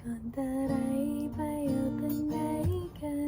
ก่อนแต่ไรไปเอาตั้งไหนกัน